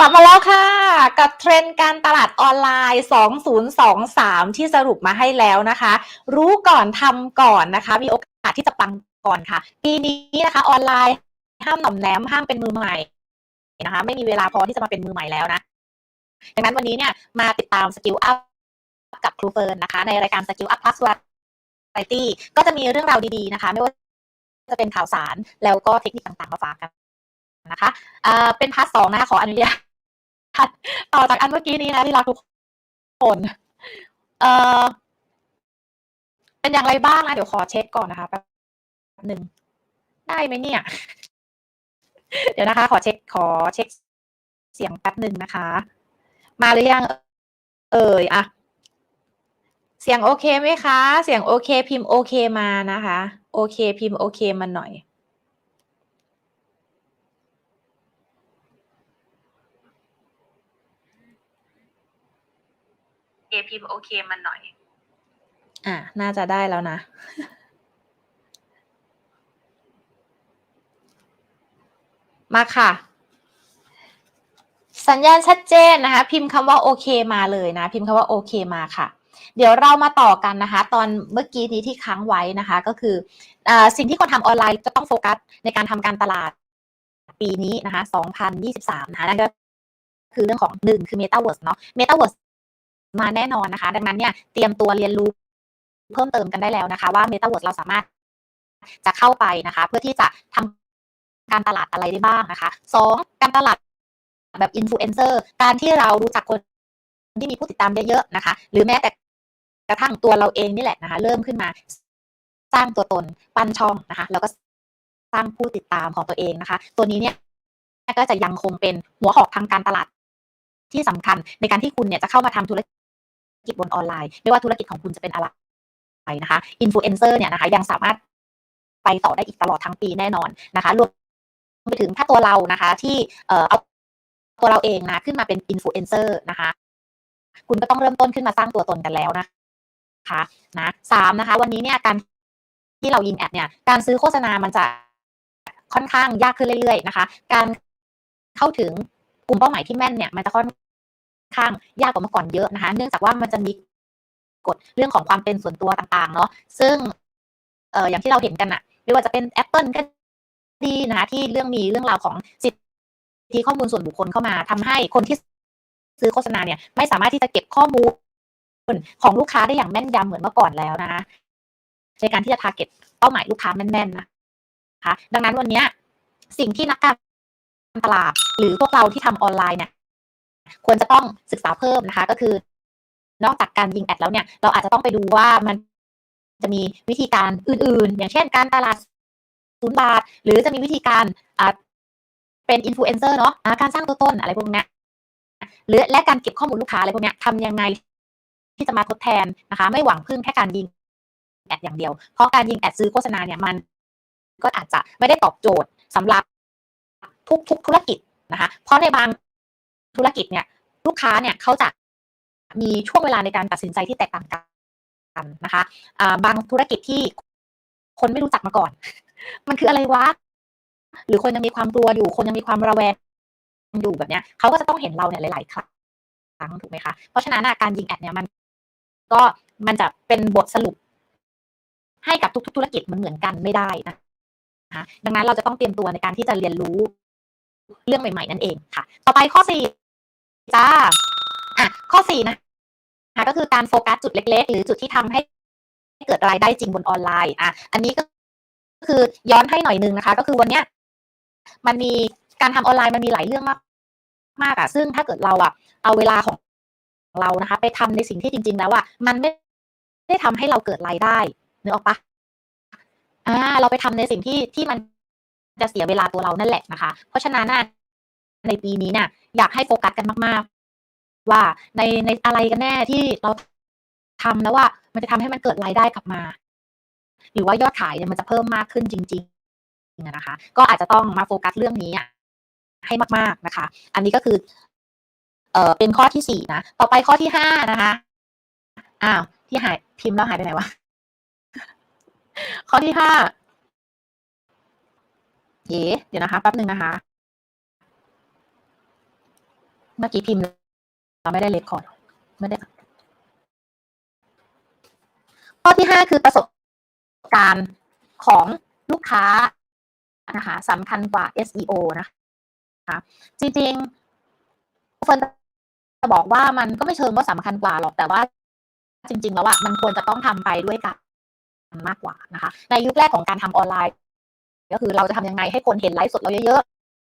กลับมาแล้วค่ะ กับเทรนด์การตลาดออนไลน์ 2023 ที่สรุปมาให้แล้วนะคะ รู้ก่อนทำก่อนนะคะ มีโอกาสที่จะปังก่อนค่ะปีนี้นะคะออนไลน์ ห้ามหน่อมแหนมห้ามเป็นมือใหม่นะคะ ไม่มีเวลาพอที่จะมาเป็นมือใหม่แล้วนะดังนั้นวันนี้เนี่ยมาติดตามสกิลอัพกับครูเฟิร์นนะคะ ในรายการสกิลอัพพลัสวาไรตี้ก็จะมีเรื่องราวดีๆนะคะ ไม่ว่าจะเป็นข่าวสารแล้วก็เทคนิคต่างๆมาฝากกันนะคะ เป็นพาร์ทสองนะคะขออนุญาต ต่อจากอันเมื่อกี้นี้นะที่รักทุกคนเอ่อเป็นอย่างไรบ้างนะเดี๋ยวขอเช็คก่อนนะคะแป๊บหนึ่งได้ไหมเนี่ย เดี๋ยวนะคะ ขอเช็คขอเช็คเสียงแป๊บหนึ่งนะคะ มาหรือยัง เอ่ยอะเสียงโอเคไหมคะ เสียงโอเค พิมพ์โอเคมานะคะ โอเค พิมพ์โอเคมาหน่อย เอพิมโอเคมันหน่อย อะ น่าจะได้แล้วนะ มาค่ะ สัญญาณชัดเจนนะคะ พิมพ์คำว่าโอเคมาเลยนะ พิมพ์คำว่าโอเคมาค่ะเดี๋ยวเรามาต่อกันนะคะ ตอนเมื่อกี้นี้ที่ค้างไว้นะคะ ก็คืออสิ่งที่คนทำออนไลน์จะต้องโฟกัสในการทำการตลาดปีนี้นะคะ 2023 นะคะนั่นก็คือเรื่องของหนึ่งคือ Metaverse เนาะ Metaverse มาแน่นอนนะคะ ดังนั้นเนี่ยเตรียมตัวเรียนรู้เพิ่มเติมกันได้แล้วนะคะ ว่า Metaverse เราสามารถจะเข้าไปนะคะ เพื่อที่จะทำการตลาดอะไรได้บ้างนะคะสองการตลาดแบบอินฟลูเอนเซอร์การที่เรารู้จักคนที่มีผู้ติดตามเยอะๆนะคะ หรือแม้แต่กระทั่งตัวเราเองนี่แหละนะคะ เริ่มขึ้นมา สร้างตัวตนปั้นช่องนะคะ แล้วก็สร้างผู้ติดตามของตัวเองนะคะ ตัวนี้เนี่ยก็จะยังคงเป็นหัวหอกทางการตลาดที่สำคัญในการที่คุณเนี่ยจะเข้ามาทำธุร กิจบนออนไลน์ ไม่ว่าธุรกิจของคุณจะเป็นอะไรนะคะอินฟลูเอนเซอร์เนี่ยนะคะยังสามารถไปต่อได้อีกตลอดทั้งปีแน่นอนนะคะรวมไปถึงถ้าตัวเรานะคะที่เอ่อเอาตัวเราเองนะขึ้นมาเป็นอินฟลูเอนเซอร์นะคะ คุณก็ต้องเริ่มต้นขึ้นมาสร้างตัวตนกันแล้วนะคะนะสามนะคะ วันนี้เนี่ยการที่เรายิงแอดเนี่ย การซื้อโฆษณามันจะค่อนข้างยากขึ้นเรื่อยๆนะคะ การเข้าถึงกลุ่มเป้าหมายที่แม่นเนี่ย มันจะค่อน ข้างยากกว่าเมื่อก่อนเยอะนะคะเนื่องจากว่ามันจะมีกฎเรื่องของความเป็นส่วนตัวต่างๆเนาะซึ่งเอ่ออย่างที่เราเห็นกันอะไม่ว่าจะเป็น Apple ก็ดีนะคะที่เรื่องมีเรื่องราวของสิทธิข้อมูลส่วนบุคคลเข้ามาทำให้คนที่ซื้อโฆษณาเนี่ยไม่สามารถที่จะเก็บข้อมูลของลูกค้าได้อย่างแม่นยำเหมือนเมื่อก่อนแล้วนะคะในการที่จะ target เป้าหมายลูกค้าแม่นๆนะคะดังนั้นวันนี้สิ่งที่นักการตลาดหรือพวกเราที่ทำออนไลน์เนี่ย ควรจะต้องศึกษาเพิ่มนะคะ ก็คือนอกจากการยิงแอดแล้วเนี่ย เราอาจจะต้องไปดูว่ามันจะมีวิธีการอื่น ๆ อย่างเช่น การตลาดศูนย์บาท หรือจะมีวิธีการเป็นอินฟลูเอนเซอร์เนาะการสร้างตัวตนอะไรพวกนี้หรือและการเก็บข้อมูลลูกค้าอะไรพวกนี้ทำยังไงที่จะมาทดแทนนะคะ ไม่หวังพึ่งแค่การยิงแอดอย่างเดียว เพราะการยิงแอดซื้อโฆษณาเนี่ยมัน ก็อาจจะไม่ได้ตอบโจทย์สำหรับทุกทุกธุรกิจนะคะ เพราะในบาง ธุรกิจเนี่ยลูกค้าเนี่ยเขาจะมีช่วงเวลาในการตัดสินใจที่แตกต่างกันนะคะบางธุรกิจที่คนไม่รู้จักมาก่อน มันคืออะไรวะ หรือคนยังมีความกลัวอยู่ คนยังมีความระแวงอยู่แบบเนี้ยเขาก็จะต้องเห็นเราเนี่ยหลาย ๆ ครั้งถูกไหมคะ เพราะฉะนั้นการยิงแอดเนี่ยมัน ก็มันจะเป็นบทสรุป ให้กับทุก ๆ ธุรกิจมันเหมือนกันไม่ได้นะคะดังนั้นเราจะต้องเตรียมตัวในการที่จะเรียนรู้เรื่องใหม่ ๆ นั่นเองค่ะ ต่อไปข้อสี่ จ้าอะข้อสี่นะคะก็คือการโฟกัสจุดเล็ก ๆ หรือจุดที่ทำให้เกิดรายได้จริงบนออนไลน์ อะ อันนี้ก็คือย้อนให้หน่อยนึงนะคะ ก็คือวันเนี้ยมันมีการทำออนไลน์มันมีหลายเรื่องมากมากอะซึ่งถ้าเกิดเราอะเอาเวลาของเรานะคะ ไปทำในสิ่งที่จริง ๆ แล้วอะมันไม่ได้ทำให้เราเกิดรายได้นึกออกปะอ่า เราไปทำในสิ่งที่ที่มันจะเสียเวลาตัวเรานั่นแหละนะคะ เพราะฉะนั้น ในปีนี้เนี่ยอยากให้โฟกัสกันมากๆ ว่าในในอะไรกันแน่ที่เราทำแล้วว่ามันจะทำให้มันเกิดรายได้กลับมา หรือว่ายอดขายเนี่ยมันจะเพิ่มมากขึ้นจริงๆนะคะ ก็อาจจะต้องมาโฟกัสเรื่องนี้ให้มากๆนะคะ อันนี้ก็คือ เออเป็นข้อที่สี่นะต่อไปข้อที่ห้านะคะอ้าวที่หายพิมพ์แล้วหายไปไหนวะข้อที่ห้าเย้เดี๋ยวนะคะแป๊บหนึ่งนะคะ เมื่อกี้พิมพ์เราไม่ได้เลคคอร์ดไม่ได้ข้อที่ห้าคือประสบการณ์ของลูกค้านะคะสำคัญกว่า SEO นะคะจริงๆเฟิร์นจะบอกว่ามันก็ไม่เชิงว่าสำคัญกว่าหรอกแต่ว่าจริง ๆ แล้วอะมันควรจะต้องทำไปด้วยกันมากกว่านะคะ ในยุคแรกของการทำออนไลน์ ก็คือเราจะทำยังไงให้คนเห็นไลฟ์สดเราเยอะ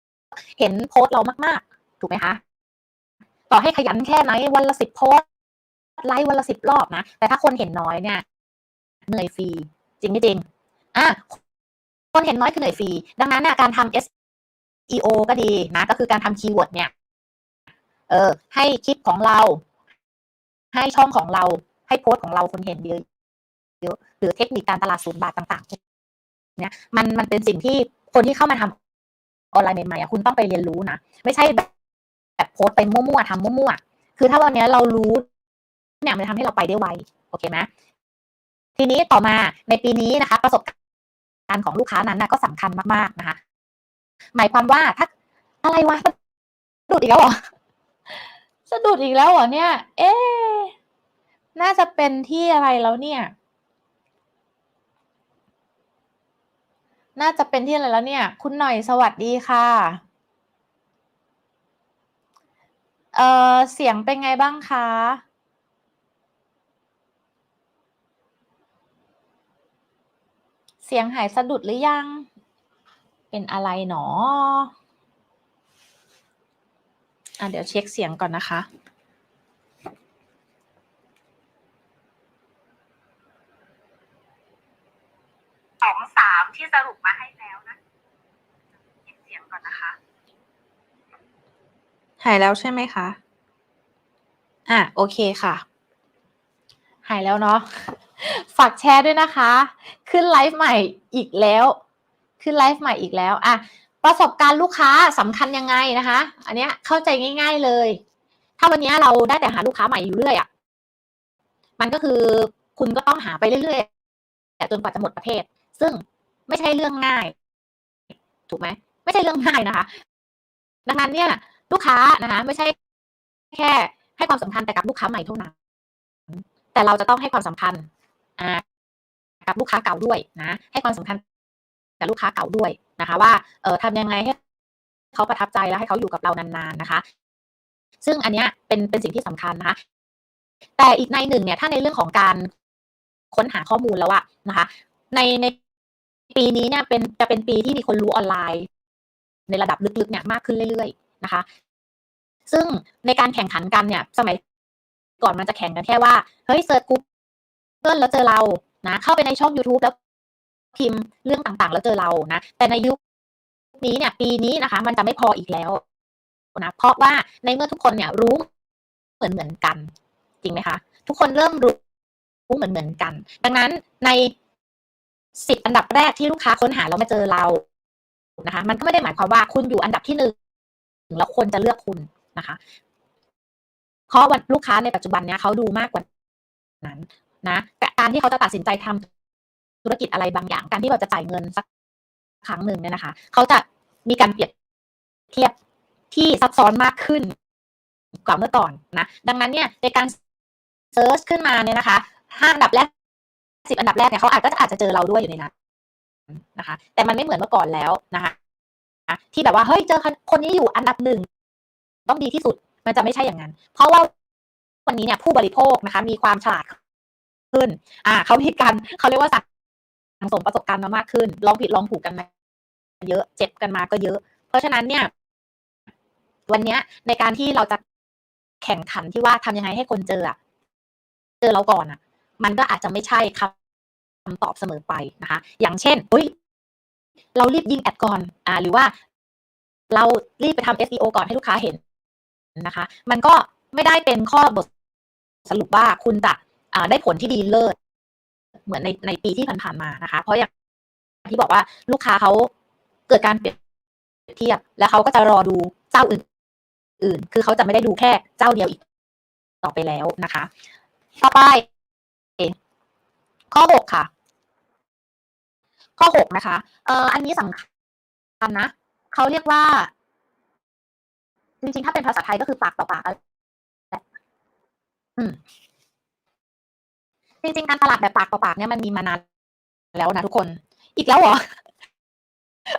ๆ เห็นโพสต์เรามากๆ ถูกไหมคะ ต่อให้ขยันแค่ไหนวันละสิบโพสไลฟ์วันละสิบรอบนะ แต่ถ้าคนเห็นน้อยเนี่ยเหนื่อยฟรีจริงไม่จริงอะคนเห็นน้อยคือเหนื่อยฟรีดังนั้นนี่ยการทำ SEO ก็ดีนะ ก็คือการทำคีย์เวิร์ดเนี่ยเออให้คลิปของเรา ให้ช่องของเรา ให้โพสต์ของเราคนเห็นเยอะเยอะหรือเทคนิคการตลาดศูนย์บาทต่างๆเนี่ยมันมันเป็นสิ่งที่คนที่เข้ามาทำออนไลน์ใหม่ๆอะคุณต้องไปเรียนรู้นะ ไม่ใช่แบบ แบบโพสไปมั่วๆทำมั่วๆ คือถ้าวันนี้เรารู้เนี่ยมันทำให้เราไปได้ไว โอเคไหมทีนี้ต่อมาในปีนี้นะคะ ประสบการณ์ของลูกค้านั้นนะก็สำคัญมากๆนะคะ หมายความว่าถ้าอะไรวะสะดุดอีกแล้วเหรอสะดุดอีกแล้วเหรอเนี่ย เอ๊น่าจะเป็นที่อะไรแล้วเนี่ย น่าจะเป็นที่อะไรแล้วเนี่ย คุณหน่อยสวัสดีค่ะ เออเสียงเป็นไงบ้างคะ เสียงหายสะดุดหรือยัง เป็นอะไรหนออะเดี๋ยวเช็คเสียงก่อนนะคะสองสามที่สรุปมาให้แล้วนะเช็คเสียงก่อนนะคะ หายแล้วใช่ไหมคะ อะโอเคค่ะ หายแล้วเนาะ ฝากแชร์ด้วยนะคะ ขึ้นไลฟ์ใหม่อีกแล้ว ขึ้นไลฟ์ใหม่อีกแล้ว อะ ประสบการณ์ลูกค้าสำคัญยังไงนะคะ อันเนี้ยเข้าใจง่าย ๆเลย ถ้าวันนี้เราได้แต่หาลูกค้าใหม่อยู่เรื่อยอะ มันก็คือคุณก็ต้องหาไปเรื่อยๆจนกว่าจะหมดประเทศซึ่งไม่ใช่เรื่องง่าย ถูกไหม ไม่ใช่เรื่องง่ายนะคะ ดังนั้นเนี่ย ลูกค้านะคะไม่ใช่แค่ให้ความสำคัญแต่กับลูกค้าใหม่เท่านั้น แต่เราจะต้องให้ความสำคัญกับลูกค้าเก่าด้วยนะ ให้ความสำคัญกับลูกค้าเก่าด้วยนะคะ ว่าเออทำยังไงให้เขาประทับใจแล้วให้เขาอยู่กับเรานานๆนะคะ ซึ่งอันเนี้ยเป็นเป็นสิ่งที่สำคัญนะคะ แต่อีกในหนึ่งเนี่ยถ้าในเรื่องของการค้นหาข้อมูลแล้วอะนะคะ ในในปีนี้เนี่ยเป็นจะเป็นปีที่มีคนรู้ออนไลน์ ในระดับลึกๆเนี่ยมากขึ้นเรื่อยๆ นะคะ ซึ่งในการแข่งขันกันเนี่ย สมัยก่อนมันจะแข่งกันแค่ว่า เฮ้ยเซิร์ชกูเกิลแล้วเจอเรานะ เข้าไปในช่อง YouTube แล้วพิมพ์เรื่องต่างๆ แล้วเจอเรานะ แต่ในยุคนี้เนี่ย ปีนี้นะคะ มันจะไม่พออีกแล้วนะเพราะว่าในเมื่อทุกคนเนี่ยรู้เหมือนเหมือนกัน จริงไหมคะ ทุกคนเริ่มรู้รู้เหมือนเหมือนกัน ดังนั้นในสิบอันดับแรกที่ลูกค้าค้นหาแล้วมาเจอเรานะคะ มันก็ไม่ได้หมายความว่าคุณอยู่อันดับที่หนึ่ง แล้วคนจะเลือกคุณนะคะ เพราะวันลูกค้าในปัจจุบันเนี้ยเขาดูมากกว่านั้นนะแต่การที่เขาจะตัดสินใจทำธุรกิจอะไรบางอย่าง การที่เราจะจ่ายเงินสักครั้งหนึ่งเนี่ยนะคะ เขาจะมีการเปรียบเทียบที่ซับซ้อนมากขึ้นกว่าเมื่อก่อนนะ ดังนั้นเนี่ยในการเซิร์ชขึ้นมาเนี่ยนะคะห้าอันดับแรกสิบอันดับแรกเนี่ยเขาอาจก็อาจจะเจอเราด้วยอยู่ในนั้นนะคะ แต่มันไม่เหมือนเมื่อก่อนแล้วนะคะ ที่แบบว่าเฮ้ยเจอคนนี้อยู่อันดับหนึ่งต้องดีที่สุด มันจะไม่ใช่อย่างนั้น เพราะว่าวันนี้เนี่ยผู้บริโภคนะคะ มีความฉลาดขึ้น อ่าเขามีการเขาเรียกว่าสั่งสมประสบการณ์มามากขึ้น ลองผิดลองถูกกันมาเยอะ เจ็บกันมาก็เยอะ เพราะฉะนั้นเนี่ย วันนี้ในการที่เราจะแข่งขันที่ว่าทำยังไงให้คนเจอเจอเราก่อนอะมันก็อาจจะไม่ใช่คำตอบเสมอไปนะคะ อย่างเช่นอุ้ย เรารีบยิงแอดก่อนอ่าหรือว่า เรารีบไปทำ SEO ก่อนให้ลูกค้าเห็นนะคะ มันก็ไม่ได้เป็นข้อบทสรุปว่าคุณจะได้ผลที่ดีเลิศเหมือนในในปีที่ผ่านๆมานะคะ เพราะอย่างที่บอกว่าลูกค้าเขาเกิดการเปรียบเทียบ แล้วเขาก็จะรอดูเจ้าอื่นๆคือเขาจะไม่ได้ดูแค่เจ้าเดียวอีกต่อไปแล้วนะคะ ต่อไปข้อหกค่ะ ข้อหกนะคะ เอ่ออันนี้สำคัญนะเขาเรียกว่า จริงๆ ถ้าเป็นภาษาไทยก็คือปากต่อปากอืมจริงๆ การตลาดแบบปากต่อปากเนี่ยมันมีมานานแล้วนะทุกคน อีกแล้วเหรอ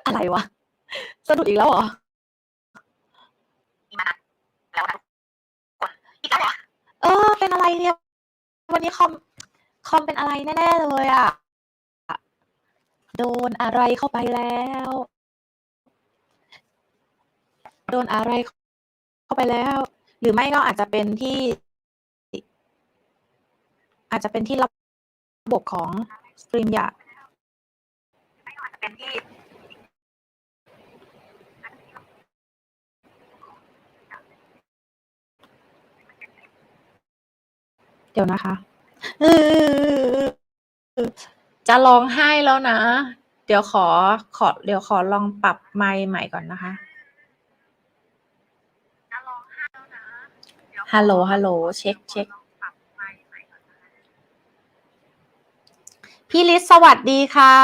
อะไรวะสะดุดอีกแล้วเหรอมีมานานแล้วนะทุกคนอีกแล้วเหรอเออ เป็นอะไรเนี่ย วันนี้คอม คอมเป็นอะไรแน่ๆเลยอะ โดนอะไรเข้าไปแล้ว โดนอะไรเข้าไปแล้ว หรือไม่ก็อาจจะเป็นที่ อาจจะเป็นที่ระบบของสตรีมยาอาเดี๋ยวนะคะ จะร้องไห้แล้วนะ เดี๋ยวขอขอเดี๋ยวขอลองปรับไมค์ใหม่ก่อนนะคะฮัลโหลฮัลโหลเช็คเช็คพี่ลิศสวัสดีค่ะ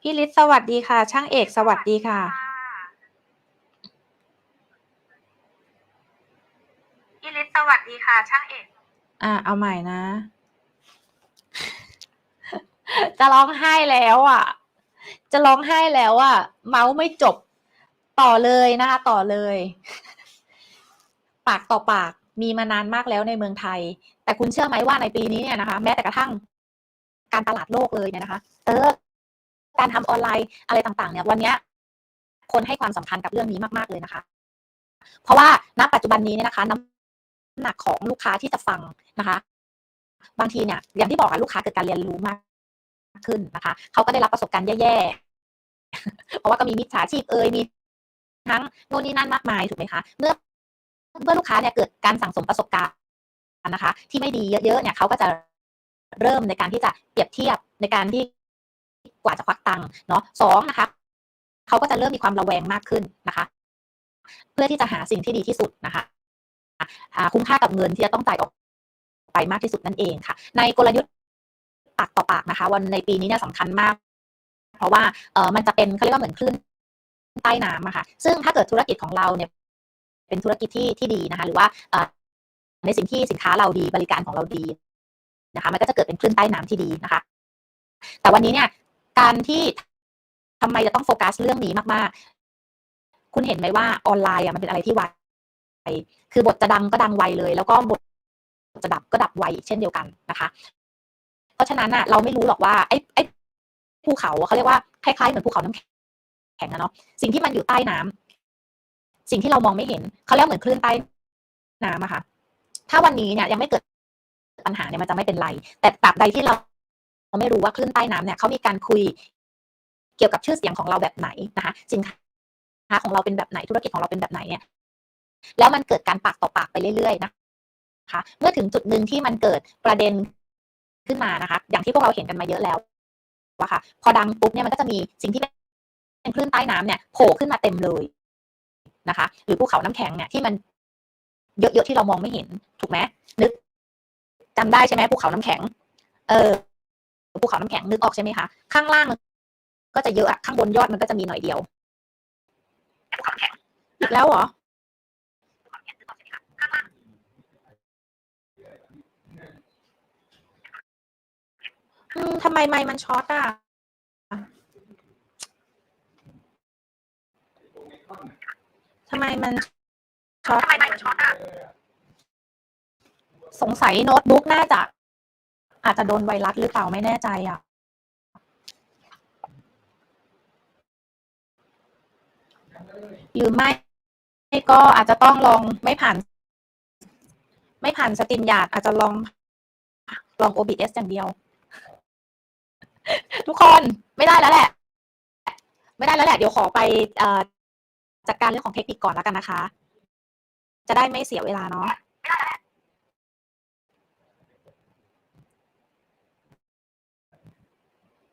พี่ลิศสวัสดีค่ะ ช่างเอกสวัสดีค่ะพี่ลิศสวัสดีค่ะ ช่างเอก อ่า เอาใหม่นะ จะร้องไห้แล้วอะ จะร้องไห้แล้วอะ เมาส์ไม่จบ ต่อเลยนะคะ ต่อเลย ปากต่อปากมีมานานมากแล้วในเมืองไทย แต่คุณเชื่อไหมว่าในปีนี้เนี่ยนะคะ แม้แต่กระทั่ง การตลาดโลกเลยเนี่ยนะคะ เออ การทำออนไลน์อะไรต่างๆ เนี่ย วันเนี้ยคนให้ความสำคัญกับเรื่องนี้มาก ๆ เลยนะคะ เพราะว่าณปัจจุบันนี้เนี่ยนะคะ น้ำ หนักของลูกค้าที่จะฟังนะคะ บางทีเนี่ยอย่างที่บอกอะลูกค้าเกิดการเรียนรู้มากขึ้นนะคะ เขาก็ได้รับประสบการณ์แย่ๆ เพราะว่าก็มีมิจฉาชีพเอ่ยมีทั้งโน่นนี่นั่นมากมายถูกไหมคะเมื่อเมื่อลูกค้าเนี่ยเกิดการสั่งสมประสบการณ์นะคะ ที่ไม่ดีเยอะๆเนี่ยเขาก็จะเริ่มในการที่จะเปรียบเทียบในการที่กว่าจะควักตังค์เนาะสองนะคะเขาก็จะเริ่มมีความระแวงมากขึ้นนะคะ เพื่อที่จะหาสิ่งที่ดีที่สุดนะคะ คุ้มค่ากับเงินที่จะต้องจ่ายออกไปมากที่สุดนั่นเองค่ะ ในกลยุทธ์ปากต่อปากนะคะ วันในปีนี้เนี่ยสำคัญมาก เพราะว่าเออมันจะเป็นเขาเรียกว่าเหมือนคลื่นใต้น้ำอะค่ะ ซึ่งถ้าเกิดธุรกิจของเราเนี่ย เป็นธุรกิจที่ที่ดีนะคะ หรือว่าในสิ่งที่สินค้าเราดีบริการของเราดีนะคะ มันก็จะเกิดเป็นคลื่นใต้น้ำที่ดีนะคะ แต่วันนี้เนี่ย การที่ทำไมจะต้องโฟกัสเรื่องนี้มาก ๆ คุณเห็นไหมว่าออนไลน์อะมันเป็นอะไรที่ไว คือบทจะดังก็ดังไวเลย แล้วก็บทจะดับก็ดับไวเช่นเดียวกันนะคะ เพราะฉะนั้นอะเราไม่รู้หรอกว่าไอ้ไอ้ภูเขาเขาเรียกว่าคล้ายๆเหมือนภูเขาน้ำแข็งนะเนาะสิ่งที่มันอยู่ใต้น้ำสิ่งที่เรามองไม่เห็นเขาเรียกเหมือนคลื่นใต้น้ำอะค่ะ ถ้าวันนี้เนี่ยยังไม่เกิดปัญหาเนี่ยมันจะไม่เป็นไร แต่ตราบใดที่เราเราไม่รู้ว่าคลื่นใต้น้ำเนี่ยเขามีการคุยเกี่ยวกับชื่อเสียงของเราแบบไหนนะคะสินค้าของเราเป็นแบบไหนธุรกิจของเราเป็นแบบไหนเนี่ย แล้วมันเกิดการปากต่อปากไปเรื่อยๆนะคะเมื่อถึงจุดหนึ่งที่มันเกิดประเด็นขึ้นมานะคะ อย่างที่พวกเราเห็นกันมาเยอะแล้วว่าค่ะ พอดังปุ๊บเนี่ยมันก็จะมีสิ่งที่เป็นคลื่นใต้น้ำเนี่ยโผล่ขึ้นมาเต็มเลยนะคะ หรือภูเขาน้ำแข็งเนี่ยที่มันเยอะๆที่เรามองไม่เห็นถูกไหมนึกจำได้ใช่ไหมภูเขาน้ำแข็ง เออภูเขาน้ำแข็งนึกออกใช่ไหมคะข้างล่างก็จะเยอะอะข้างบนยอดมันก็จะมีหน่อยเดียวภูเขาน้ำแข็งอีกแล้วเหรอ อืมทำไมไมมันช็อตอะ ทำไมมันช็อตทำไมไมมันช็อตอะสงสัยโน้ตบุ๊กน่าจะ อาจจะโดนไวรัสหรือเปล่าไม่แน่ใจอะ หรือไม่ก็อาจจะต้องลองไม่ผ่าน ไม่ผ่านสตรีมยาดอาจจะลอง ลอง OBS อย่างเดียว ทุกคนไม่ได้แล้วแหละ ไม่ได้แล้วแหละ เดี๋ยวขอไปจัดการเรื่องของเทคนิคก่อนแล้วกันนะคะ จะได้ไม่เสียเวลาเนาะ